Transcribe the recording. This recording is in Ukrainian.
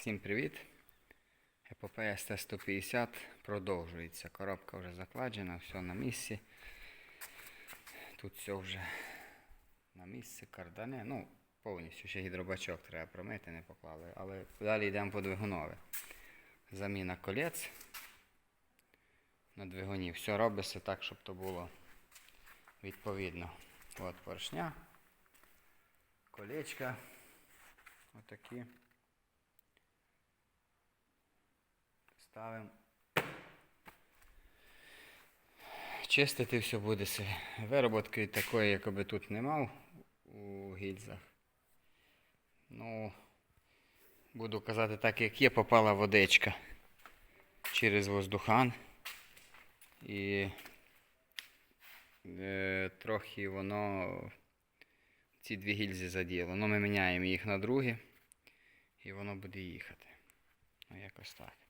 Всім привіт! Епопея СТ-150 продовжується. Коробка вже закладена, все на місці. Тут все вже на місці, кардане. Ну, повністю ще гідробачок треба промити, не поклали. Але далі йдемо по двигунове. Заміна колець на двигуні. Все робиться так, щоб то було відповідно. От поршня, колечка. Отакі. Ставимо. Чистити все буде. Вироботки такої, якби тут не мав у гільзах. Ну, буду казати так, як є, попала водичка через воздухан. І е, трохи воно ці дві гільзи заділо. Ну, ми міняємо їх на другі, і воно буде їхати. Ну, якось так.